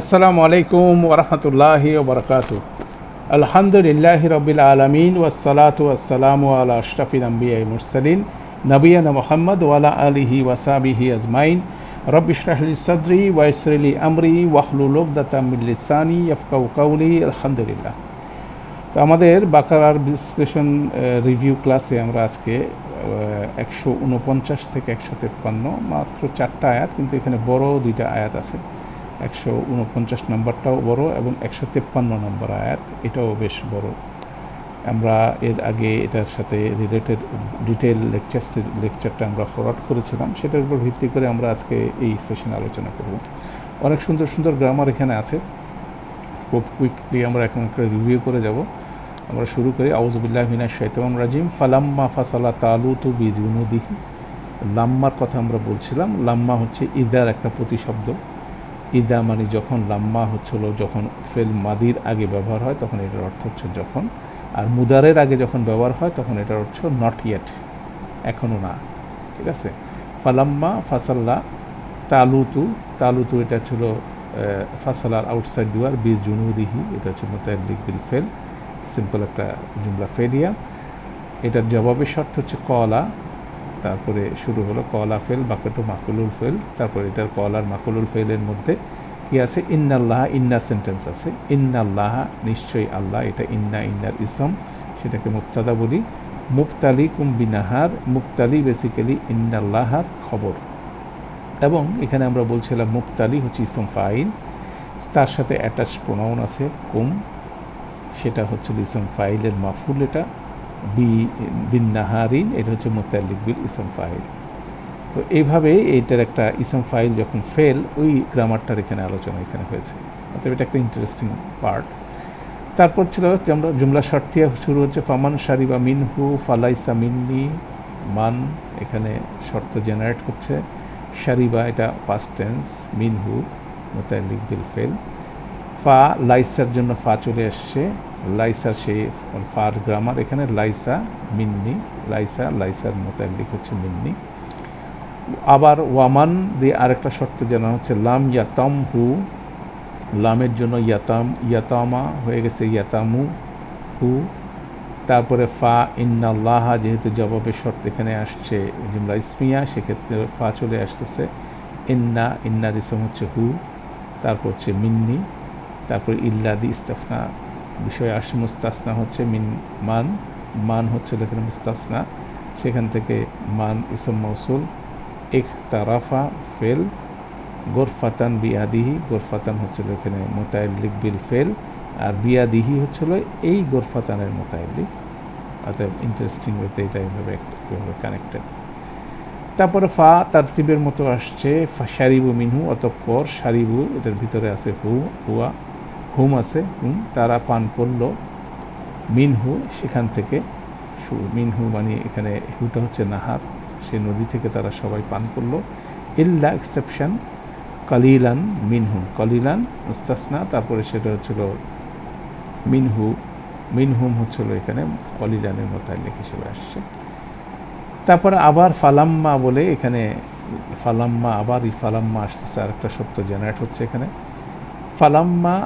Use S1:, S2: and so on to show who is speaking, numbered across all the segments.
S1: আসসালামু আলাইকুম ওরহমতুল্লাহি ওবরকাত আলহামদুলিল্লাহ রবিল আলমিন ওয়াসালাতু আসসালামু আলা আশরাফিল আম্বিয়াই মুরসালিন নবিয়ানা মোহাম্মদ ওয়ালা আলিহি ওয়াসাবিহি আজমাইন। রব ইশরাহলি সদরি ওয়াইসরলি আমরি ওয়াহলুল উকদাতামিল্লিসানি ইফকাউ কাউলি আলহামদুলিল্লাহ। তো আমাদের বাকারার বিশ্লেষণ রিভিউ ক্লাসে আমরা আজকে একশো উনপঞ্চাশ থেকে একশো তেপ্পান্ন, মাত্র চারটা আয়াত, কিন্তু এখানে বড় দুইটা আয়াত আছে। একশো উনপঞ্চাশ নম্বরটাও বড় এবং একশো তেপ্পান্ন নম্বর আয়াত, এটাও বেশ বড়। আমরা এর আগে এটার সাথে রিলেটেড ডিটেল লেকচার লেকচারটা আমরা ফরওয়ার্ড করেছিলাম, সেটার উপর ভিত্তি করে আমরা আজকে এই সেশনে আলোচনা করব। অনেক সুন্দর সুন্দর গ্রামার এখানে আছে। খুব কুইকলি আমরা এখন একটা রিভিউ করে যাব। আমরা শুরু করি আউজবিল্লাহ মিনা শৈতম রাজিম, ফালাম্মা ফাসালা তালু তালুতু বিজুনুদিহি লাম্মার কথা আমরা বলছিলাম, লাম্মা হচ্ছে ইদার একটা প্রতিশব্দ। ইদা মানে যখন লাম্মা হচ্ছিল, যখন ফেল মাদির আগে ব্যবহার হয়, তখন এটার অর্থ হচ্ছে যখন। আর মুদারের আগে যখন ব্যবহার হয়, তখন এটার অর্থ নট ইয়েট এখনও না, ঠিক আছে? ফালাম্মা ফাসাল্লা তালুতু তালুতু এটা ছিল ফাসালার আউটসাইড দুয়ার, বিজ জুনুদিহি, এটা হচ্ছে মোতায়লিক বিল ফেল, সিম্পল একটা জুমলা ফেলিয়া। এটার জবাবের শর্ত হচ্ছে কলা তারপরে শুরু হলো কলা ফেল, বাকাটু মাকুলুল ফেল। তারপরে এটার কল আর মাকুলুল ফেলের মধ্যে কি আছে? ইন্নাল্লাহ, ইন্না সেন্টেন্স আছে। ইন্নাল্লাহ, নিশ্চয়ই আল্লাহ, এটা ইন্না ইন্নার ইসম। সেটাকে মুক্তাদা বলি। মুক্তালি কুম্বিনাহার মুক্তালি বেসিক্যালি ইন্নাল্লাহার খবর। এবং এখানে আমরা বলছিলাম মুক্তালি হচ্ছে ইসম ফাইল। তার সাথে অ্যাটাচ প্রোনাউন আছে কুম। সেটা হচ্ছে ইসম ফাইলের মাফুল এটা। বি, বিন নাহারিন, এটা হচ্ছে মোতাল্লিক বিল ইসম ফাইল। তো এইভাবে এটার একটা ইসম ফাইল যখন ফেল, ওই গ্রামারটার এখানে আলোচনা এখানে হয়েছে। অর্থাৎ এটা একটা ইন্টারেস্টিং পার্ট তারপর ছিল আমরা জুমলা শর্তিয়া শুরু হচ্ছে, ফামান সারিবা মিনহু ফালাইসা মিন্নি মান, এখানে শর্ত জেনারেট করছে। সারিবা, এটা পাস্ট টেন্স মিনহু, মোতাল্লিক বিল ফেল। ফা, লাইসার জন্য ফা চলে আসছে। লাইসার সেই ফার গ্রামার, এখানে লাইসা মিন্নি, লাইসা, লাইসার মোতাল্লিক হচ্ছে মিন্নি। আবার ওয়ামান দিয়ে আরেকটা শর্ত জানা হচ্ছে লাম ইয়াতাম হু, লামের জন্য ইয়াতাম, ইয়াতামা হয়ে গেছে ইয়াতামু হু। তারপরে ফা ইন্নাল্লাহা যেহেতু জবাবের শর্ত এখানে আসছে, জুমলা ইসমিয়া, সেক্ষেত্রে ফা চলে আসতেছে। ইন্না ইন্না দিসম হচ্ছে হু, তারপর হচ্ছে মিন্নি, তারপর ইল্লাদি ইস্তাফনা। বিষয় আসে মুস্তাসনা হচ্ছে মিন মান। মান হচ্ছে এখানে মুস্তাসনা। সেখান থেকে মান ইসম মৌসুল এক তারাফা ফেল। গোরফাতান বিয়াদিহি। গোরফাতান হচ্ছিল এখানে মোতায়লিক বিল ফেল। আর বিয়াদিহি হচ্ছিল এই গোরফাতানের মোতায়লিক অর্থাৎ ইন্টারেস্টিং ওয়েতে এটা এইভাবে কানেক্টেড তারপরে ফা তারতিবের মতো আসছে। ফা সারিবু মিনহু, অতঃপর সারিবু, এটার ভিতরে আছে হু, হুয়া। হুম আছে, হুম, তারা পান করল। মিনহু সেখান থেকে মিনহু মানে এখানে হুটা হচ্ছে নাহার, সে নদী থেকে তারা সবাই পান করল। ইল্লা এক্সেপশন, কালিলান মিনহু, কলিলান মুস্তাসনা, তারপরে সেটা হচ্ছিল মিনহু, মিনহুম হচ্ছিল এখানে কলিলানের মোতালিক হিসেবে আসছে। তারপরে আবার ফালাম্মা বলে এখানে ফালাম্মা, আবার এই ফালাম্মা আসতেছে আর একটা সত্য জেনারেট হচ্ছে এখানে। ফালাম্মা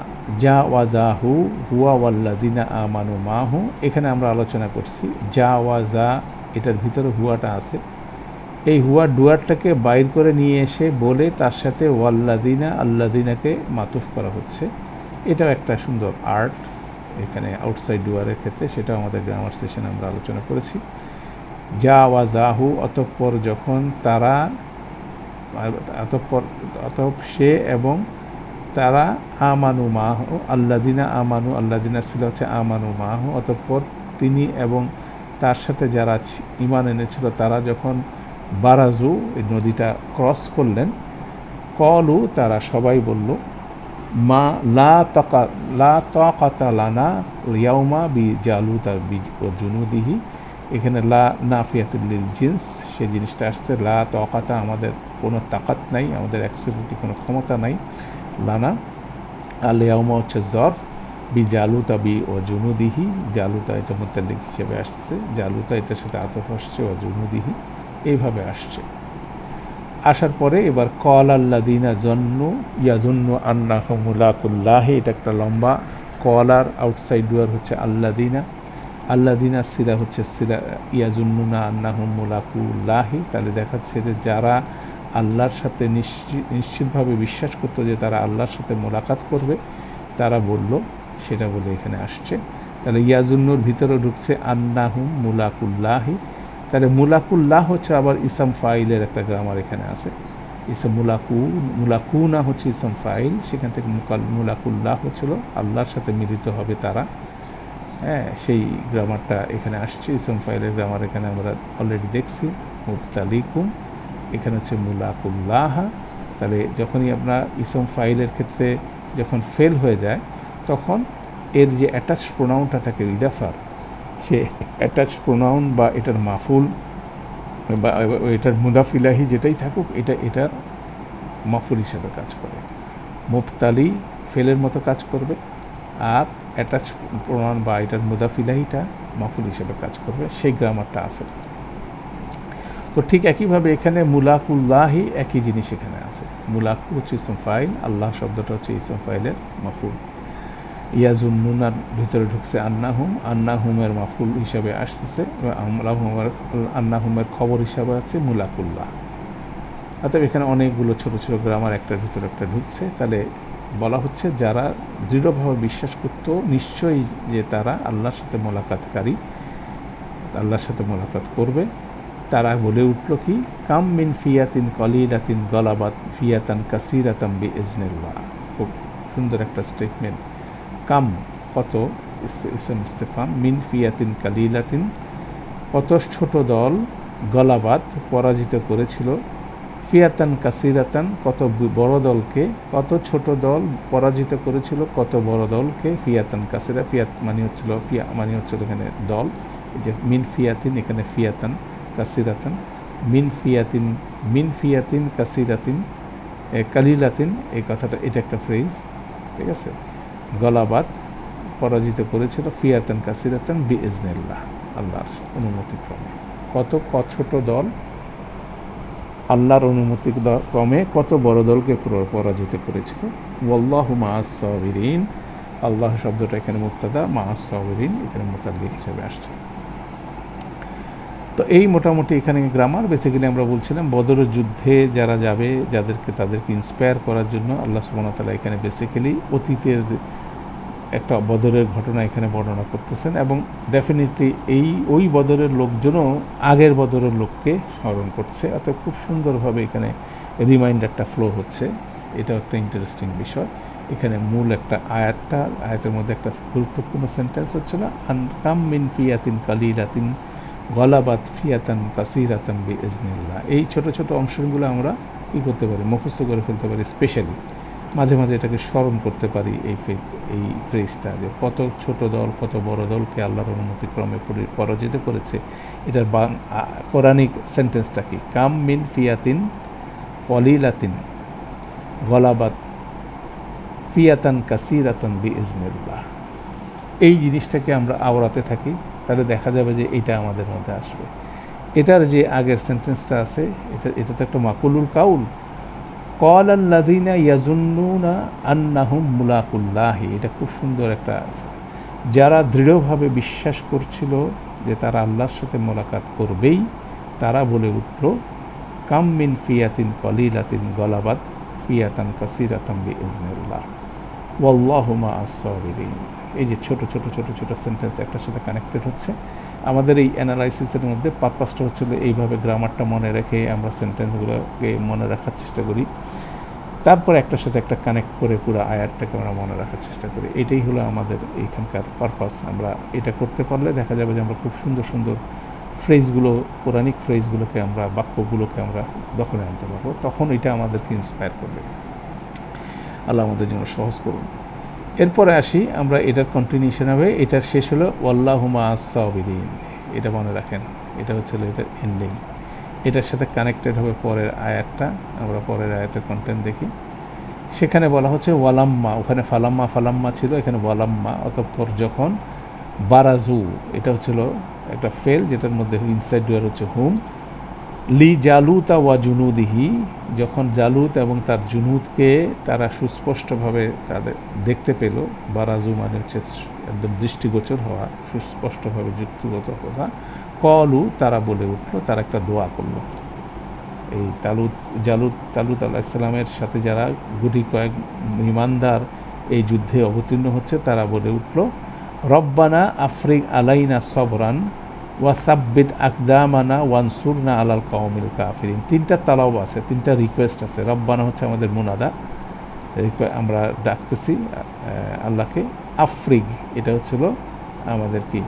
S1: যা ওয়াজাহু হুয়া ওয়াল্লাদিনা আমানু মাহু, এখানে আমরা আলোচনা করছি যা ওয়াজা এটার ভিতরে হুয়াটা আছে। এই হুয়া ডুয়ারটাকে বাইর করে নিয়ে এসে বলে তার সাথে ওয়াল্লাদিনা আল্লাদিনাকে মাতুফ করা হচ্ছে। এটাও একটা সুন্দর আর্ট, এখানে আউটসাইড ডুয়ারের ক্ষেত্রে সেটাও আমাদের গ্রামার সেশনে আমরা আলোচনা করেছি। যা ওয়াজাহু অতঃপর যখন তারা অতঃপর অতঃ সে এবং তারা আমানু মাহ আল্লাদিনা আমানু আল্লাদিনা ছিল হচ্ছে আমানু মাহ, অতঃপর তিনি এবং তার সাথে যারা ইমান এনেছিল, তারা যখন বারাজু এই নদীটা ক্রস করলেন, কলু, তারা সবাই বলল, মা লা তকা, লা তকাতা লানা ইয়াউমা বি জালুতা বি জুনুদিহি। এখানে লা নাফিয়াতুল্লিল জিন্স সে জিনিসটা আসছে, লা তকাতা আমাদের কোনো তাকাত নাই, আমাদের অ্যাক্সিবিলিটি কোনো ক্ষমতা নাই। লানা আলিয়াউমা হচ্ছে জর বি জালুতা বি ও জুনুদিহি। জালুতা এটা মোতালিক হিসেবে আসছে। জালুতা এটার সাথে আতফ আসছে, ও এইভাবে আসছে। আসার পরে এবার কল আল্লাদিনা জন্নু ইয়াজুন্ন আন্না মুলাকুল্লাহ। এটা একটা লম্বা কলার আউটসাইড ডুয়ার হচ্ছে আল্লাদিনা আল্লাদিনা সিরা হচ্ছে সিরা ইয়াজুন্নুনা আন্না মুলাকুল্লাহি। তাহলে দেখাচ্ছে যে যারা আল্লাহর সাথে নিশ্চিত নিশ্চিতভাবে বিশ্বাস করতো যে তারা আল্লাহর সাথে মোলাকাত করবে। তারা বলল, সেটা বলে এখানে আসছে। তাহলে ইয়াজুন্নুর ভিতরে ঢুকছে আন্নাহুম মুলাকুল্লাহি। তাহলে মুলাকুল্লাহ হচ্ছে আবার ইসাম ফাইলের একটা গ্রামার এখানে আছে। ইসাম মুলাকু, মুলাকুনা হচ্ছে ইসাম ফাইল। সেখান থেকে মুকাল, মুলাকুল্লাহ হচ্ছিল আল্লাহর সাথে মিলিত হবে তারা। হ্যাঁ সেই গ্রামারটা এখানে আসছে। ইসম ফাইলের গ্রামার এখানে আমরা অলরেডি দেখছি। মুফতালিকুম এখানে হচ্ছে মুলাকুল্লাহ। তাহলে যখনই আপনার ইসম ফাইলের ক্ষেত্রে যখন ফেল হয়ে যায়, তখন এর যে অ্যাটাচ প্রোনাউনটা থাকে ইদাফার সে অ্যাটাচ প্রোনাউন বা এটার মাফুল বা এটার মুদাফিলাহি যেটাই থাকুক, এটা এটার মাফুল হিসাবে কাজ করে। মুফতালি ফেলের মতো কাজ করবে আর অ্যাটাচ প্রমাণ বা এটার মুদাফিলাহিটা মাফুল হিসেবে কাজ করবে। সেই গ্রামারটা আছে। তো ঠিক একইভাবে এখানে মুলাকুল্লাহি একই জিনিস এখানে আছে। মুলাকু হচ্ছে ইসম ফাইল, আল্লাহ শব্দটা হচ্ছে ইসম ফাইলের মাফুল। ইয়াজুন্নুনার ভিতরে ঢুকছে আন্নাহুম, আন্নাহুমের মাফুল হিসাবে আসতেছে আমলাহুমের আন্নাহুমের খবর হিসাবে আছে মুলাকুল্লাহ। অর্থাৎ এখানে অনেকগুলো ছোট ছোট গ্রামার একটার ভিতরে একটা ঢুকছে। তাহলে বলা হচ্ছে যারা দৃঢ়ভাবে বিশ্বাস করত, নিশ্চয়ই যে তারা আল্লাহর সাথে মোলাকাতকারী, আল্লাহর সাথে মোলাকাত করবে। তারা বলে উঠল কি, কাম মিন ফিয়াতিন কলিলাতিন গলাবাত ফিয়াতান কাসিরাতাম বি ইজনিল্লাহ খুব সুন্দর একটা স্টেটমেন্ট কাম কত ইসলাম ইস্তেফাম মিন ফিয়াতিন কালিলাতিন। কত ছোট দল গলাবাত পরাজিত করেছিল। ফিয়াতান কাসিরাতান, কত বড় দলকে, কত ছোট দল পরাজিত করেছিল, কত বড় দলকে ফিয়াতান কাসিরা ফিয়াত মানে হচ্ছিল ফিয়া মানে হচ্ছিল এখানে দল। যে মিন ফিয়াতিন, এখানে ফিয়াতান। কাসিরাতান, মিন ফিয়াতিন মিন ফিয়াতিন কাসিরাতিন কালিলাতিন, এই কথাটা, এটা একটা ফ্রেজ ঠিক আছে? গলাবাদ পরাজিত করেছিল, ফিয়াতান কাসিরাতান বি ইজনেল্লাহ আল্লাহর অনুমতিক্রমে কত ছোট দল? আল্লাহর অনুমতি ক্রমে কত বড় দলকে পরাজিত করেছিল? ওয়াল্লাহ মাসাবিরিন আল্লাহ শব্দটা এখানে মুক্তাদা মাসাবিরিন এখানে মোতাল্লিক হিসেবে আসছে। তো এই মোটামুটি এখানে গ্রামার বেসিক্যালি আমরা বলছিলাম বদরের যুদ্ধে যারা যাবে, যাদেরকে তাদেরকে ইন্সপায়ার করার জন্য আল্লাহ সুবনতালা এখানে বেসিক্যালি অতীতের একটা বদরের ঘটনা এখানে বর্ণনা করতেছেন এবং ডেফিনেটলি এই, ওই বদরের লোকজনও আগের বদরের লোককে স্মরণ করছে। অর্থাৎ খুব সুন্দরভাবে এখানে রিমাইন্ডারটা ফ্লো হচ্ছে। এটাও একটা ইন্টারেস্টিং বিষয়। এখানে মূল একটা আয়াতটা, আয়াতের মধ্যে একটা গুরুত্বপূর্ণ সেন্টেন্স হচ্ছে হচ্ছিল আনকাম মিন ফিয়াতিন কালিলাতিন গলাবাত ফিয়াতান কাসিরাতান বি ইজনিল্লাহ এই ছোট ছোট অংশগুলো আমরা কী করতে পারি? মুখস্থ করে ফেলতে পারি স্পেশালি মাঝে মাঝে এটাকে স্মরণ করতে পারি এই এই ফ্রেজটা যে কত ছোট দল, কত বড় দলকে আল্লাহর অনুমতিক্রমে পরাজিত করেছে। এটার পৌরাণিক সেন্টেন্সটা কি? কাম মিন ফিয়াতিন পলিলাতিন গলাবাত ফিয়াতান কাসিরাতান বি ইজমিল্লাহ এই জিনিসটাকে আমরা আওড়াতে থাকি। তাহলে দেখা যাবে যে এটা আমাদের মধ্যে আসবে। এটার যে আগের সেন্টেন্সটা আছে, এটা এটা তো একটা মাকুলুল কাউল। কল আল্লাদিনা ইয়াজুন্নুনা আন্নাহুম মুলাকুল্লাহি। এটা খুব সুন্দর একটা আছে। যারা দৃঢ়ভাবে বিশ্বাস করছিল যে তারা আল্লাহর সাথে মোলাকাত করবেই, তারা বলে উঠল কামমিন ফিয়াতিন কলিলাতিন গলাবাদ ফিয়াতান কাসিরাতাম বি ইজনুল্লাহ ওয়াল্লাহুমা আসবিরিন এই যে ছোট ছোট ছোট ছোট সেন্টেন্স একটার সাথে কানেক্টেড হচ্ছে। আমাদের এই অ্যানালাইসিসের মধ্যে পারপাসটা হচ্ছিল এইভাবে গ্রামারটা মনে রেখে আমরা সেন্টেন্সগুলোকে মনে রাখার চেষ্টা করি। তারপর একটার সাথে একটা কানেক্ট করে পুরো আয়ারটাকে আমরা মনে রাখার চেষ্টা করি। এটাই হলো আমাদের এইখানকার পারপাস আমরা এটা করতে পারলে দেখা যাবে যে আমরা খুব সুন্দর সুন্দর ফ্রেজগুলো পৌরাণিক ফ্রেজগুলোকে আমরা, বাক্যগুলোকে আমরা দখলে আনতে পারব। তখন এটা আমাদেরকে ইন্সপায়ার করবে। আল্লাহ আমাদের জন্য সহজ করুন। এরপরে আসি আমরা এটার কন্টিনিউশন হবে, এটার শেষ হলো, ওয়াল্লাহুমা আসাবিদিন এটা মনে রাখেন, এটা হচ্ছে এটার এন্ডিং এটার সাথে কানেক্টেড হবে পরের আয়াতটা, আমরা পরের আয়াতের কন্টেন্ট দেখি। সেখানে বলা হচ্ছে, ওয়ালাম্মা, ওখানে ফালাম্মা ফালাম্মা ছিল, এখানে ওয়ালাম্মা, অতঃপর যখন বারাজু এটা হচ্ছিল একটা ফেল, যেটার মধ্যে ইনসাইড ডুয়ার হচ্ছে হুম লি জালুতা ওয়া জুনুদিহি, যখন জালুত এবং তার জুনুদকে তারা সুস্পষ্টভাবে তাদের দেখতে পেল, বারাজু মানে হচ্ছে একদম দৃষ্টিগোচর হওয়া, সুস্পষ্টভাবে যুক্তিগত হওয়া, কলু তারা বলে উঠল, তারা একটা দোয়া করল। এই তালুত, জালুত, তালুত আল্লাহ ইসলামের সাথে যারা গুটি কয়েক ইমানদার এই যুদ্ধে অবতীর্ণ হচ্ছে, তারা বলে উঠল, রব্বানা আফরিক আলাইনা সবরান ওয়াসাব্বিদ আকদামানা ওয়ানসুরনা আলাল কাউমিল কাফিরিন। তিনটা তালাও আছে, তিনটা রিকোয়েস্ট আছে। রব্বানা হচ্ছে আমাদের মুনাদা। আমরা ডাকতেছি আল্লাহকে। আফ্রিগ, এটা হচ্ছিল আমাদের কি?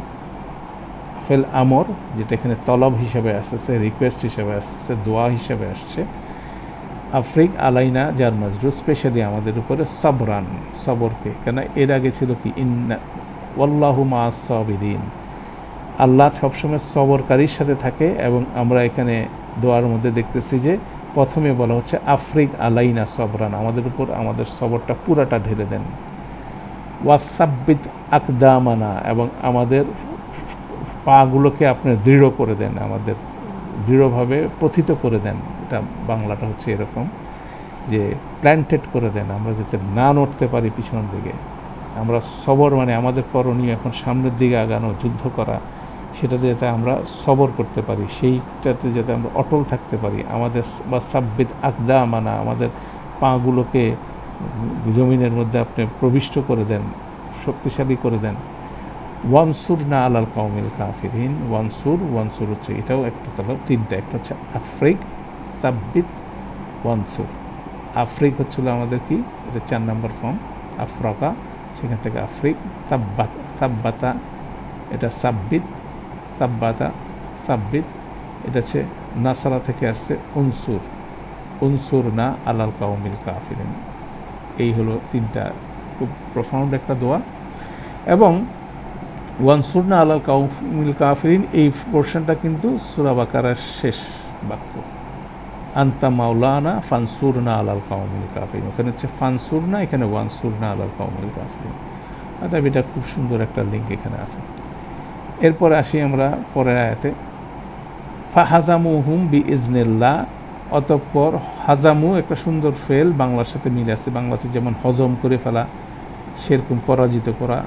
S1: ফেল আমর, যেটা এখানে তলব হিসেবে আসতেছে রিকোয়েস্ট হিসেবে আসতেছে, দোয়া হিসেবে আসছে। আফ্রিক আলাইনা যার মাজরু স্পেশালি আমাদের উপরে সবরান, সবরকে। কেন? এর আগে ছিল কি? ইন্না ওয়াল্লাহু মা সবিরিন। আল্লাহ সবসময় সবরকারীর সাথে থাকে এবং আমরা এখানে দোয়ার মধ্যে দেখতেছি যে প্রথমে বলা হচ্ছে আফ্রিক আলাইনা সবরান। আমাদের উপর আমাদের সবরটা পুরাটা ঢেলে দেন। ওয়াসাব্বিত আকদামানা। এবং আমাদের পাগুলোকে আপনি দৃঢ় করে দেন, আমাদের দৃঢ়ভাবে পথিত করে দেন। এটা বাংলাটা হচ্ছে এরকম যে প্ল্যান্টেড করে দেন, আমরা যাতে না নড়তে পারি পিছনের দিকে। আমরা সবর মানে আমাদের করণীয় এখন সামনের দিকে আগানো, যুদ্ধ করা। সেটাতে যাতে আমরা সবর করতে পারি, সেইটাতে যাতে আমরা অটল থাকতে পারি। আমাদের বা সাব্বিদ আকদা মানা আমাদের পাগুলোকে জমিনের মধ্যে আপনি প্রবিষ্ট করে দেন, শক্তিশালী করে দেন। ওয়ানসুর না আলাল কাউমিল কাফিরিন, ওয়ানসুর ওয়ানসুর হচ্ছে এটাও একটা তাহলে তিনটা, একটা হচ্ছে আফ্রিক, সাব্বিত, ওয়ানসুর। আফ্রিক হচ্ছিল আমাদের কি? এটা চার নম্বর ফর্ম আফ্রাকা, সেখান থেকে আফ্রিক, সাব্বাত, সাব্বাতা, এটা সাব্বিত সাব্বাতা সাব্বিত এটা হচ্ছে নাসারা থেকে আসছে উনসুর। উনসুর না আলাল কাউমিল কাফিরিন। এই হলো তিনটা খুব প্রফাউন্ড একটা দোয়া। এবং ওয়ানসুর না আলাল কাউমিল কাফিরিন, এই পোর্শনটা কিন্তু সুরাবাকারার শেষ বাক্য। আন্তা মাওলানা ফানসুর না আলাল কাউমিল কাফিরিন। ওখানে হচ্ছে ফানসুর না, এখানে ওয়ানসুর না আলাল কাউমিল কাফিরিন। অর্থাৎ এটা খুব সুন্দর একটা লিঙ্ক এখানে আছে। এরপর আসি আমরা পরের আয়াতে। ফাহাজামু হুম বি ইজনেল্লা অতঃপর হাজামু একটা সুন্দর ফেল বাংলার সাথে মিল আছে। বাংলাতে যেমন হজম করে ফেলা, সেরকম পরাজিত করা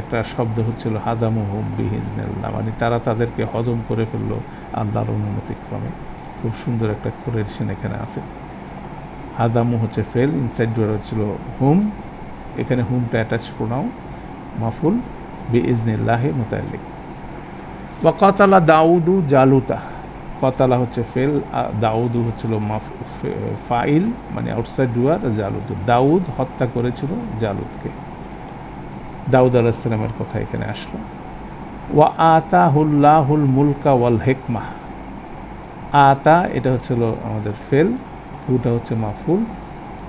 S1: একটা শব্দ হচ্ছিল হাজামু হুম বি ইজনেল্লা মানে তারা তাদেরকে হজম করে ফেলল আল্লাহর অনুমতিক্রমে খুব সুন্দর একটা কোরেশন এখানে আছে। হাদামু হচ্ছে ফেল, ইনসাইড ডোর হচ্ছিল হুম। এখানে হুমটা অ্যাটাচ প্রোনাও মাফুল বি ইজনিল্লাহে মোতাল্লিক। বা কতালা দাউদু জালুতা কতালা হচ্ছে ফেল দাউদু হচ্ছিল ফাইল মানে আউটসাইড ডুয়ার, জালুদ। দাউদ হত্যা করেছিল জালুদকে। দাউদ আলাহিসামের কথা এখানে আসলো। ওয়া আতা হুল্লাহুল মুলকা ওয়াল হেকমা। আতা, এটা হচ্ছিল আমাদের ফেল হুটা হচ্ছে মাফুল।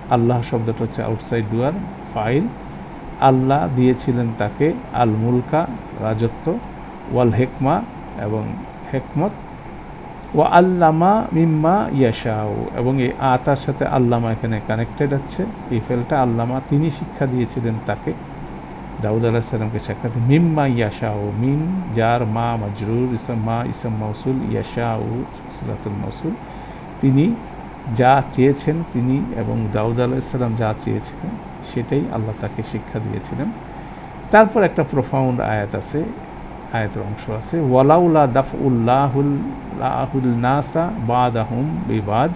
S1: আল্লাহ শব্দটা হচ্ছে আউটসাইড ডুয়ার, ফাইল। আল্লাহ দিয়েছিলেন তাকে আল মুলকা রাজত্ব। ওয়াল হেকমা এবং হেকমত। ও আল্লামা মিম্মা ইয়াশাউ এবং এই আতার সাথে আল্লামা এখানে কানেক্টেড আছে। এই ফেলটা আল্লামা তিনি শিক্ষা দিয়েছিলেন তাকে। দাউদ আলাহিসাল্লামকে সাক্ষাৎ মিম্মা ইয়াশাউ, মিম যার মা মজরুর, ইসম মা, ইসম মৌসুল ইয়াশাউ সালাতুল মৌসুল তিনি যা চেয়েছেন তিনি এবং দাউদ আলাহিসাল্লাম যা চেয়েছিলেন সেটাই আল্লাহ তাকে শিক্ষা দিয়েছিলেন। তারপর একটা প্রফাউন্ড আয়াত আছে। আয়াতের অংশ আছে। ওয়ালাউলা দাফ উল্লাহুল নাসা বাদ আহম বিবাদ।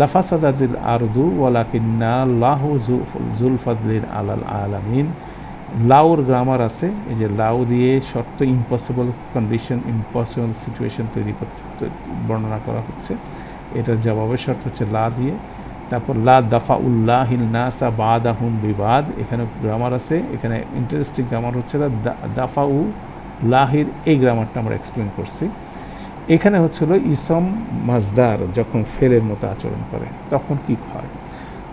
S1: লাফাসাদাদিল আরদু, ওয়ালাকিন্না লাহু জুলফাদলিন আলাল আলামিন। লাউর গ্রামার আছে, এই যে লাউ দিয়ে শর্ত ইম্পসিবল কন্ডিশন ইম্পসিবল সিচুয়েশন তৈরি করতে বর্ণনা করা হচ্ছে। এটার জবাবের শর্ত হচ্ছে লা দিয়ে। তারপর লা দাফা উল্লাহিল নাসা বাদ আহুম বিবাদ। এখানে গ্রামার আছে, এখানে ইন্টারেস্টিং গ্রামার হচ্ছে দাফা উ লাহির এই গ্রামারটা আমরা এক্সপ্লেন করছি। এখানে হচ্ছিল ইসম মাজদার যখন ফেলের মতো আচরণ করে, তখন কি হয়?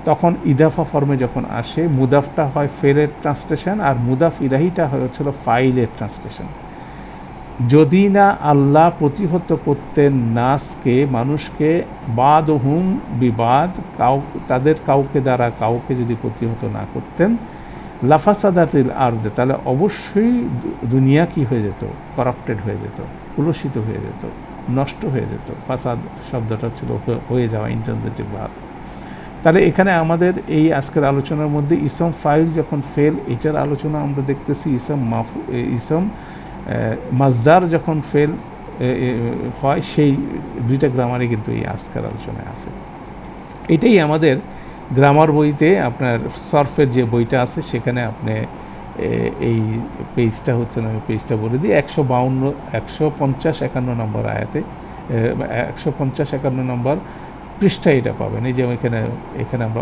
S1: তখন ইদাফা ফর্মে যখন আসে, মুদাফটা হয় ফেলের ট্রান্সলেশন আর মুদাফ ইলাহিটা হচ্ছিল ফাইলের ট্রান্সলেশন যদি না আল্লাহ প্রতিহত করতেন নাসকে, মানুষকে বাদ হুম বিবাদ, কাউ, তাদের কাউকে দ্বারা কাউকে যদি প্রতিহত না করতেন লাফাসাদাতিল আর্দে, তাহলে অবশ্যই দুনিয়া কি হয়ে যেত? করাপ্টেড হয়ে যেত, কুলসিত হয়ে যেত, নষ্ট হয়ে যেত। ফাসাদ শব্দটা ছিল হয়ে- যাওয়া ইন্টারজেটিভ ভাব। তাহলে এখানে আমাদের এই আজকের আলোচনার মধ্যে ইসম ফাইল যখন ফেল এটার আলোচনা আমরা দেখতেছি ইসম মাফু ইসম মাজদার যখন ফেল হয়, সেই দুইটা গ্রামারে কিন্তু এই আজকের আলোচনায় আছে। এটাই আমাদের গ্রামার বইতে আপনার সরফের যে বইটা আছে, সেখানে আপনি এই পেজটা হচ্ছে না, আমি পেজটা বলে দিই, একশো বাউন্ন, একশো পঞ্চাশ একান্ন নম্বর আয়াতে একশো পঞ্চাশ একান্ন নম্বর পৃষ্ঠায় এটা পাবেন। এই যে এখানে এখানে আমরা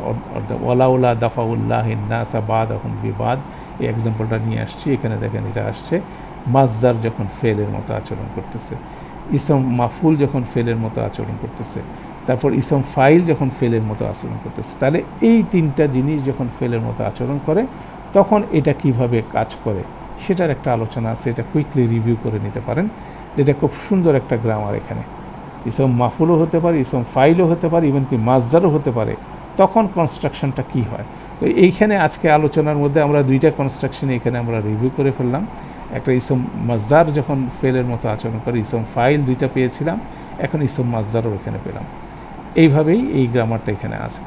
S1: ওয়ালাউলা দাফাউল্লাহ নাসা বাদ এখন বিবাদ, এই এক্সাম্পলটা নিয়ে আসছি। এখানে দেখেন এটা আসছে মাজদার যখন ফেলের মতো আচরণ করতেছে, ইসম মাফুল যখন ফেলের মতো আচরণ করতেছে তারপর ইসম ফাইল যখন ফেলের মতো আচরণ করতেছে, তাহলে এই তিনটা জিনিস যখন ফেলের মতো আচরণ করে, তখন এটা কীভাবে কাজ করে? সেটার একটা আলোচনা আছে, এটা কুইকলি রিভিউ করে নিতে পারেন। যেটা খুব সুন্দর একটা গ্রামার এখানে। ইসম মাফুলও হতে পারে ইসম ফাইলও হতে পারে ইভেন কি মাজদারও হতে পারে। তখন কনস্ট্রাকশনটা কি হয়? তো এইখানে আজকে আলোচনার মধ্যে আমরা দুইটা কনস্ট্রাকশন এখানে আমরা রিভিউ করে ফেললাম। একটা ইসম মাজদার যখন ফেলের মতো আচরণ করে ইসম ফাইল দুইটা পেয়েছিলাম, এখন ইসম মাজদারও এখানে পেলাম। এইভাবেই এই গ্রামারটা এখানে আছে।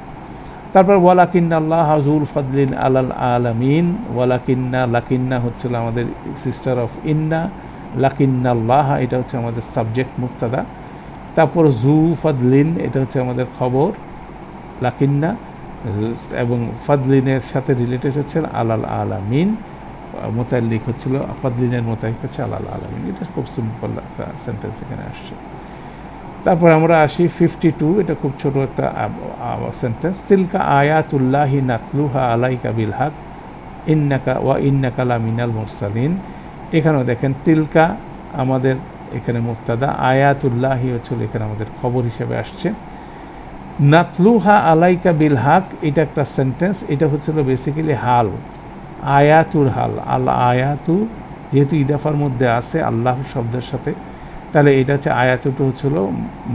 S1: তারপর ওয়ালাকিন্না আল্লাহ হাজুল ফদলিন আলাল আলামিন ওয়ালাকিন্না লাকিন্না হচ্ছিল আমাদের সিস্টার অফ ইন্না লাকিন্না আল্লাহ এটা হচ্ছে আমাদের সাবজেক্ট মুক্তাদা। তারপর, জু ফদলিন এটা হচ্ছে আমাদের খবর, লাকিন্না এবং ফদলিনের সাথে রিলেটেড হচ্ছে আলাল আলামিন মোতাল্লিক হচ্ছিল ফদলিনের মোতালিক হচ্ছে আলাল আলামিন এটা খুব সিম্পল একটা সেন্টেন্স এখানে আসছে। তারপর আমরা আসি ফিফটি টু এটা খুব ছোট একটা সেন্টেন্স তিলকা আয়াতুল্লাহি নাতলুহা আলাইকা বিল হাক ইন্নাকা ওয়া ইন্নাকা লা মিনাল মুরসালিন। এখানেও দেখেন তিলকা আমাদের এখানে মুক্তাদা আয়াতুল্লাহি হচ্ছিল এখানে আমাদের খবর হিসেবে আসছে। নাতলুহা আলাইকা বিল হাক এটা একটা সেন্টেন্স এটা হচ্ছিল বেসিক্যালি হাল আয়াতুর হাল, আল আয়াতু যেহেতু ইদাফার মধ্যে আছে আল্লাহ শব্দের সাথে তাহলে এটা হচ্ছে আয়াতুটা হচ্ছিল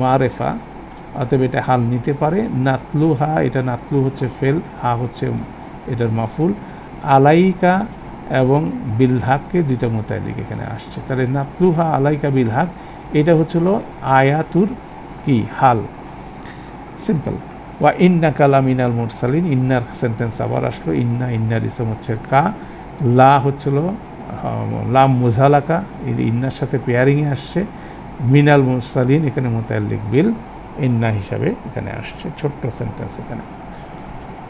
S1: মারেফা। অতএব এটা হাল নিতে পারে। নাতলু হা এটা নাতলু হচ্ছে ফেল, হা হচ্ছে এটার মাফুল। আলাইকা এবং বিলহাককে দুইটা মোতালিক এখানে আসছে। তাহলে নাতলুহা, আলাইকা, বিলহাক, এটা হচ্ছিল আয়াতুর কি? হাল। সিম্পল। ওয়া ইন্না কালা মিনাল মুরসালিন, ইন্নার সেন্টেন্স আবার আসলো, ইন্না ইন্নার ইসম হচ্ছে কা। লা হচ্ছিল লাম মুজালাকা ইন্নার সাথে পেয়ারিংয়ে আসছে। মিনাল মুরসালিন এখানে মোতাল্লিক বিল, ইন্না হিসাবে এখানে আসছে, ছোট্ট সেন্টেন্স এখানে।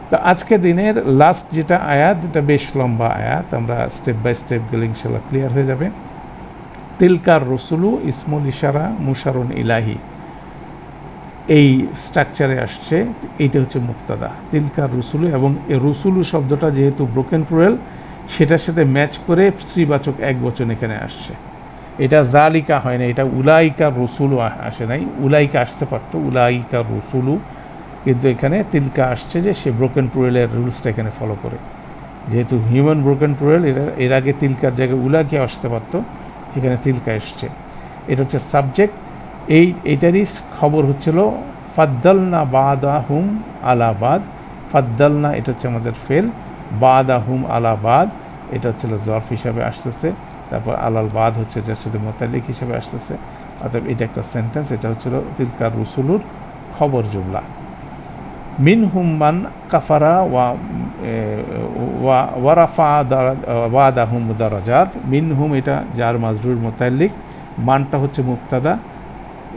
S1: তো আজকে দিনের লাস্ট যেটা আয়াত, এটা বেশ লম্বা আয়াত, আমরা স্টেপ বাই স্টেপ গেলে ইনশাল্লাহ ক্লিয়ার হয়ে যাবে। তিলকার রসুলু ইসমুল ইশারা মুশারুন ইলাহি। এই স্ট্রাকচারে আসছে, এইটা হচ্ছে মুক্তাদা তিলকার রসুলু এবং এই রসুলু শব্দটা যেহেতু ব্রোকেন প্লুরাল সেটার সাথে ম্যাচ করে শ্রীবাচক এক বচন এখানে আসছে। এটা জালিকা হয় না, এটা উলাইকা রসুলু আ- আসে নাই। উলাইকা আসতে পারতো, উলাইকা রসুলু। কিন্তু এখানে তিলকা আসছে যে সে ব্রোকেন প্লুরালের রুলসটা এখানে ফলো করে। যেহেতু হিউম্যান ব্রোকেন প্লুরাল এর এর আগে তিলকার জায়গায় উলাকে আসতে পারতো, সেখানে তিলকা এসছে। এটা হচ্ছে সাবজেক্ট এই এটারই খবর হচ্ছিল, ফাদ্দালনা বাদাহুম আলাবাদ ফাদ্দালনা, এটা হচ্ছে আমাদের ফেল। বাদাহুম আলাবাদ এটা হচ্ছিল জরফ হিসাবে আসতেছে। তারপর আলাল বাদ হচ্ছে এটার সাথে মোতালিক হিসাবে আসতেছে। অর্থাৎ এটা একটা সেন্টেন্স এটা হচ্ছিল তিলকার রসুলুর খবর জুমলা। মিন হুম্মান কাফারা ওয়া ওয়ারাফা ওয়াদাহুম দারাজাত। মিন হুম এটা যার মাজরুর মোতাল্লিক মানটা হচ্ছে মুক্তাদা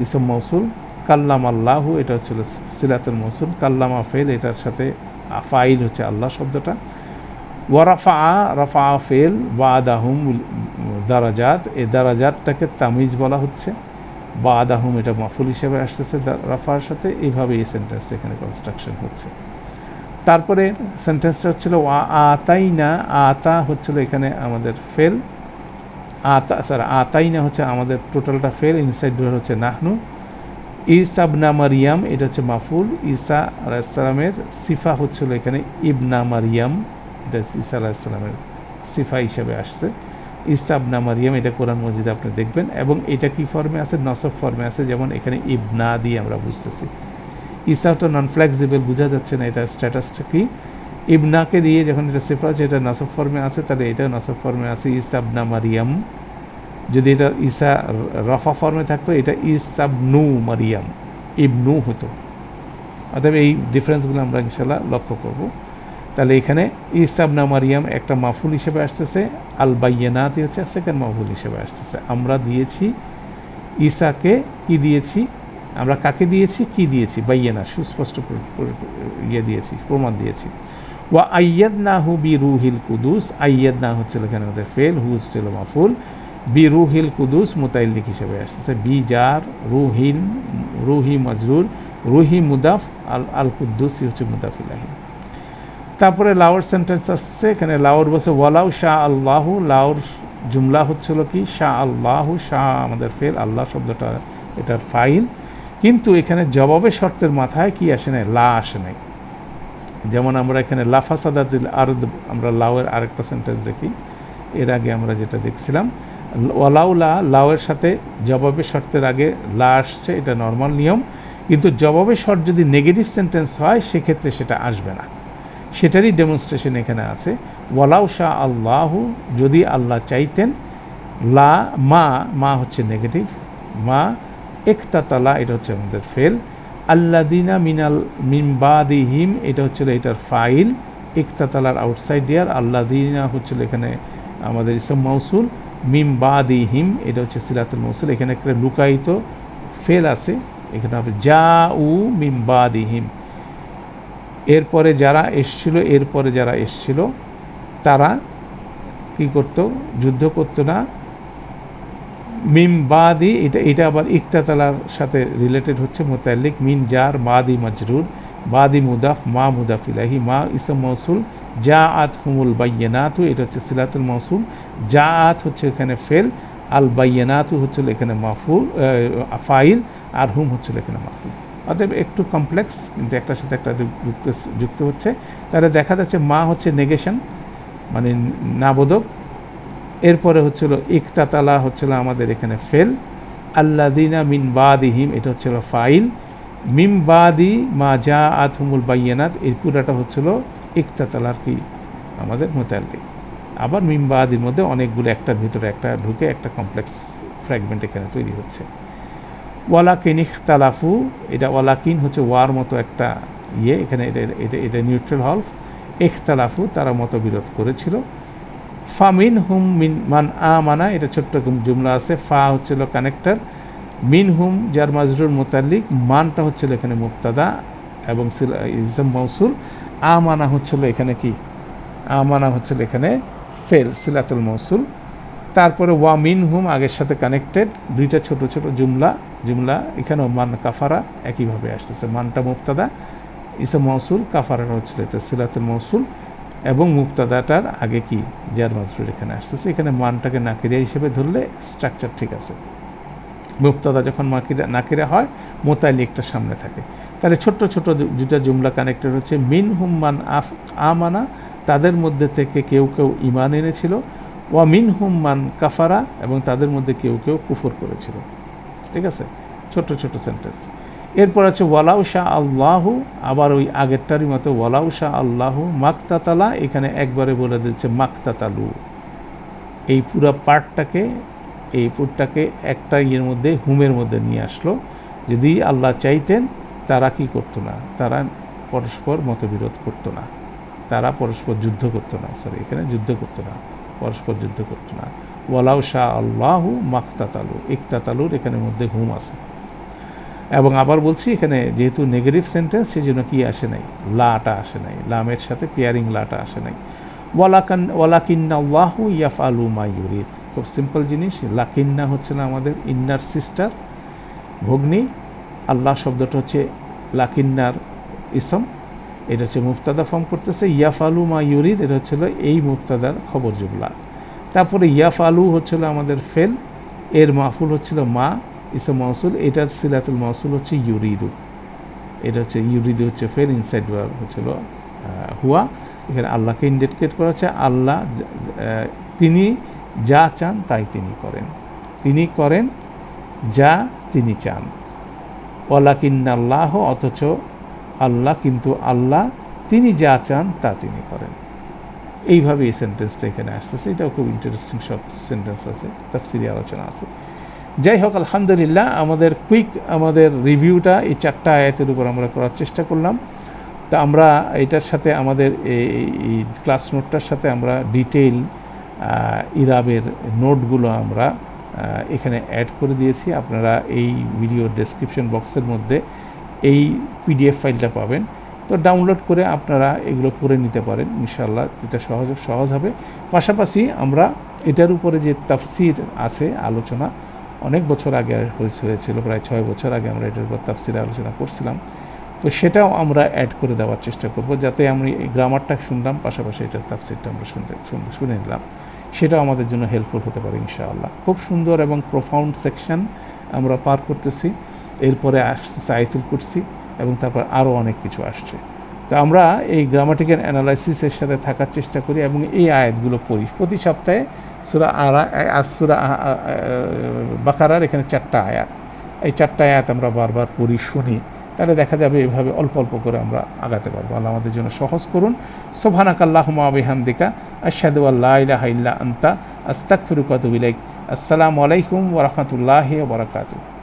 S1: ইসম মৌসুল কাল্লাম আল্লাহু এটা হচ্ছিল সিলাতুল মৌসুল কাল্লামা ফেল এটার সাথে ফাইল হচ্ছে আল্লাহ শব্দটা। ওয়ারাফা রাফা ফেল বা বাদাহুম দারাজাত এই দারাজাতটাকে তামিজ বলা হচ্ছে। বা বাদাহুম এটা মাফুল হিসেবে আসতেছে রাফার সাথে এইভাবে এই সেন্টেন্সটা এখানে কনস্ট্রাকশন হচ্ছে। তারপরে সেন্টেন্সটা হচ্ছিল আতাইনা, আতা হচ্ছিল এখানে আমাদের ফেল। আতা স্যার আতাইনা হচ্ছে আমাদের টোটালটা ফেল ইনসাইড হচ্ছে নাহনু। ইসাবনা মারিয়াম, এটা হচ্ছে মাফুল। ঈসা আলাইসালামের সিফা হচ্ছিল এখানে ইবনা মারিয়াম। এটা হচ্ছে ঈসা আলাইসালামের সিফা হিসাবে আসছে। ইসাবনা মারিয়াম, এটা কোরআন মসজিদে আপনি দেখবেন। এবং এটা কি ফর্মে আছে? নসব ফর্মে আছে, যেমন এখানে ইবনা দিয়ে আমরা বুঝতেছি। ইসাটা নন ফ্লেক্সিবল বোঝা যাচ্ছে না এটা স্ট্যাটাসটা কি। ইবনাকে দিয়ে যখন এটা সিফা আছে এটা নসব ফর্মে আছে, তাহলে এটা নসব ফর্মে আছে ইসাবনা মারিয়াম। যদি এটা ইসা রফা ফর্মে থাকতো, এটা ইসাবনু মারিয়াম, ইবনু হতো। অতএব এই ডিফারেন্সগুলো আমরা ইনশাল্লাহ লক্ষ্য করব। তাহলে এখানে ইসাবনা মারিয়াম একটা মাফুল হিসেবে আসতেছে আল বাইয়ানাতি হচ্ছে সেকেন্ড মাফুল হিসেবে আসতেছে। আমরা দিয়েছি ঈসাকে, কি দিয়েছি? আমরা কাকে দিয়েছি? কি দিয়েছি? বাইয়ানা, সুস্পষ্ট ইয়ে দিয়েছি, প্রমাণ দিয়েছি। ওয়া আইয়াদ না হু বি রুহিল কুদুস আইয়াদ না হচ্ছিল এখানে আমাদের ফেল, হু হচ্ছিল মাফুল। বি রুহিল কুদুস মুতাইল্লিক হিসেবে আসতেছে। বি জার রুহিল রুহি মজরুর, রুহি মুদাফ, আল আল কুদ্দুসি হচ্ছে মুদাফিলাহি তারপরে লাউর সেন্টেন্স আসছে, এখানে লাউর বসে ওয়ালাউ শাহ আল্লাহু লাউর জুমলা হচ্ছিল কি? শাহ আল্লাহু শাহ আমাদের ফেল, আল্লাহ শব্দটা, এটার ফাইল। কিন্তু এখানে জবাবের শর্তের মাথায় কি আসে নাই? লা আসে নাই। যেমন আমরা এখানে লাফাসাদাতিল আরদ আমরা লাউয়ের আরেকটা সেন্টেন্স দেখি। এর আগে আমরা যেটা দেখছিলাম ওয়ালাউলা লাউয়ের সাথে জবাবের শর্তের আগে লা আসছে, এটা নর্মাল নিয়ম। কিন্তু জবাবের শর্ট যদি নেগেটিভ সেন্টেন্স হয়, সেক্ষেত্রে সেটা আসবে না। সেটারই ডেমনস্ট্রেশন এখানে আছে। ওয়ালাউ শাহ আল্লাহু, যদি আল্লাহ চাইতেন, লা, মা মা হচ্ছে নেগেটিভ মা একতাতালা এটা হচ্ছে আমাদের ফেল। আল্লাদিনা মিনাল মিমবাদিহিম এটা হচ্ছিল এটার ফাইল একতাতালার আউটসাইড ইয়ার। আল্লাদিনা হচ্ছিল এখানে আমাদের ইসম মৌসুল মিমবাদিহিম এটা হচ্ছে সিলাতুল মৌসুল এখানে একটা লুকায়িত ফেল আছে, এখানে হবে যা উ মিমবাদিহিম এরপরে যারা এসছিল, এরপরে যারা এসছিল, তারা কি করতো? যুদ্ধ করতো না। মিম বাদি এটা এটা আবার ইকতাতালার সাথে রিলেটেড হচ্ছে, মোতাল্লিক, মিন জার, বাদি মজরুর, বাদি মুদাফ, মা মুদাফিলাহি মা ইসম মৌসুল যা আত হুমুল বাইয়ানাতু, এটা হচ্ছে সিলাতুল মৌসুল যা আত হচ্ছে এখানে ফেল, আল বাইয়ানাতু হচ্ছিল এখানে মাফুল ফাইল, আর হুম হচ্ছিল এখানে মাফুল। অতএব একটু কমপ্লেক্স কিন্তু একটার সাথে একটা যুক্ত যুক্ত হচ্ছে। তাহলে দেখা যাচ্ছে মা হচ্ছে নেগেশন মানে নাবোধক। এরপরে হচ্ছিল ইকতাতালা, হচ্ছিল আমাদের এখানে ফেল। আল্লাদিনা মিন বাদিহিম, এটা হচ্ছিল ফাইল। মিম বাদি মা যা আতহুমুল বাইয়ানাত, এই পুরাটা হচ্ছিল ইকতাতালার কি? আমাদের মোতাল্লিক আবার মিম বাদির মধ্যে অনেকগুলো, একটার ভিতরে একটা ঢুকে একটা কমপ্লেক্স ফ্র্যাগমেন্ট এখানে তৈরি হচ্ছে। ওয়ালাকিন ইখতালাফু, এটা ওয়ালাকিন হচ্ছে ওয়ার মতো একটা ইয়ে এখানে এটা এটা এটা নিউট্রাল হলফ ইখতালাফু তারা মতবিরোধ করেছিল। ফামিন হুম মিন, মান আ মানা এটা ছোট্ট জুমলা আছে। ফা হচ্ছিল কানেক্টার। মিন হুম যার মাজরুর মোতাল্লিক, মানটা হচ্ছিল এখানে মুক্তাদা এবং ইসম মৌসুল আ মানা হচ্ছিল এখানে কি? আ মানা হচ্ছিল এখানে ফেল, সিলাতুল মৌসুল তারপরে ওয়া মিন হুম আগের সাথে কানেক্টেড দুইটা ছোট ছোট জুমলা জুমলা এখানেও মান কাফারা একইভাবে আসতেছে। মানটা মুক্তাদা ইসম মৌসুল কাফারা হচ্ছিল এটা সিলাতুল মৌসুল এবং মুক্তাদাটার আগে কি? যার মাজরুর এখানে আসতেছে। এখানে মানটাকে নাকিরিয়া হিসেবে ধরলে স্ট্রাকচার ঠিক আছে। মুক্তাদা যখন মাকিরা, নাকিরা হয় মোতালিকটা সামনে থাকে। তাহলে ছোট্ট ছোট দুটা জুমলা কানেক্টেড হচ্ছে। মিন হুম মান আফ, আমানা, তাদের মধ্যে থেকে কেউ কেউ ইমান এনেছিল। ওয়া মিন হুম্মান কাফারা, এবং তাদের মধ্যে কেউ কেউ কুফর করেছিল। ঠিক আছে? ছোট ছোট সেন্টেন্স এরপর আছে, ওয়ালাউ শাহ আল্লাহু আবার ওই আগেরটারই মতো, ওয়ালাউ শাহ আল্লাহু মাকতাতালা এখানে একবারে বলে দিচ্ছে, মাকতাতালু এই পুরো পার্টটাকে এই পুরটাকে একটা ইয়ের মধ্যে, হুমের মধ্যে নিয়ে আসলো। যদি আল্লাহ চাইতেন, তারা কি করতো না? তারা পরস্পর মতবিরোধ করতো না। তারা পরস্পর যুদ্ধ করতো না। সরি, এখানে যুদ্ধ করতো না। পরস্পর যুদ্ধ করতো না। ওয়ালাউ শাহ আল্লাহু মাকতাতালু, ইকতাতালুর এখানে মধ্যে হুম আছে। এবং আবার বলছি, এখানে যেহেতু নেগেটিভ সেন্টেন্স সেই জন্য কি আসে নাই? লাটা আসে নাই। লামের সাথে পেয়ারিং লাটা আসে নাই। ওয়ালাকান ওয়ালাকিন্না ওয়াহু ইয়াফ আলু মা ইউরিদ। খুব সিম্পল জিনিস। লাকিন্না হচ্ছে না আমাদের ইন্নার সিস্টার ভগ্নি। আল্লাহ শব্দটা হচ্ছে লাকিন্নার ইসম এটা হচ্ছে মুফতাদা ফর্ম করতেছে ইয়াফ আলু মা ইউরিদ, এটা হচ্ছিল এই মুফতাদার খবর জুবলা তারপরে ইয়াফ আলু হচ্ছিল আমাদের ফেল, এর মাহফুল হচ্ছিল মা ইসম মহসুল এটার সিলাতুল মহসুল হচ্ছে ইউরিদু। এটা হচ্ছে, ইউরিদু হচ্ছে ফেল, ইনসাইড হচ্ছিল হুয়া। এখানে আল্লাহকে ইন্ডিকেট করা হচ্ছে, আল্লাহ তিনি যা চান তাই তিনি করেন। তিনি করেন যা তিনি চান। আল্লাহ অথচ আল্লাহ, কিন্তু আল্লাহ তিনি যা চান তা তিনি করেন। এইভাবে এই সেন্টেন্সটা এখানে আসতেছে। এটাও খুব ইন্টারেস্টিং সব সেন্টেন্স আছে তাফসিরি আলোচনা আছে। যাই হোক, আলহামদুলিল্লাহ, আমাদের কুইক আমাদের রিভিউটা এই চারটা আয়াতের উপর আমরা করার চেষ্টা করলাম। তা আমরা এটার সাথে আমাদের এই ক্লাস নোটটার সাথে আমরা ডিটেইল ইরাবের নোটগুলো আমরা এখানে অ্যাড করে দিয়েছি। আপনারা এই ভিডিও ডেসক্রিপশন বক্সের মধ্যে এই পিডিএফ ফাইলটা পাবেন। তো ডাউনলোড করে আপনারা এগুলো করে নিতে পারেন ইনশাল্লাহ এটা সহজ সহজ হবে। পাশাপাশি আমরা এটার উপরে যে তাফসির আছে, আলোচনা, অনেক বছর আগে হয়েছিল, প্রায় ছয় বছর আগে আমরা এটার উপর তাফসিরে আলোচনা করছিলাম। তো সেটাও আমরা অ্যাড করে দেওয়ার চেষ্টা করব, যাতে আমি এই গ্রামারটা শুনলাম, পাশাপাশি এটার তাফসিরটা আমরা শুনতে শুনে নিলাম। সেটাও আমাদের জন্য হেল্পফুল হতে পারে, ইনশাআল্লাহ। খুব সুন্দর এবং প্রোফাউন্ড সেকশন আমরা পার করতেছি। এরপরে আসতেছে আইতুল কুরসি এবং তারপর আরও অনেক কিছু আসছে। তো আমরা এই গ্রামাটিক্যাল অ্যানালাইসিসের সাথে থাকার চেষ্টা করি এবং এই আয়াতগুলো পড়ি। প্রতি সপ্তাহে সুরা আরা সুরা বাকারার এখানে চারটা আয়াত। এই চারটা আয়াত আমরা বারবার পড়ি, শুনি। তাহলে দেখা যাবে এভাবে অল্প অল্প করে আমরা আগাতে পারব। আল্লাহ আমাদের জন্য সহজ করুন। সোভানাক আল্লাহুমা আবিহামদিকা আশহাদু আল্লাহ আন্তা আতুবু ইলাইক। আসসালামু আলাইকুম ওয়া রাহমাতুল্লাহি ওয়া বারাকাতুহু।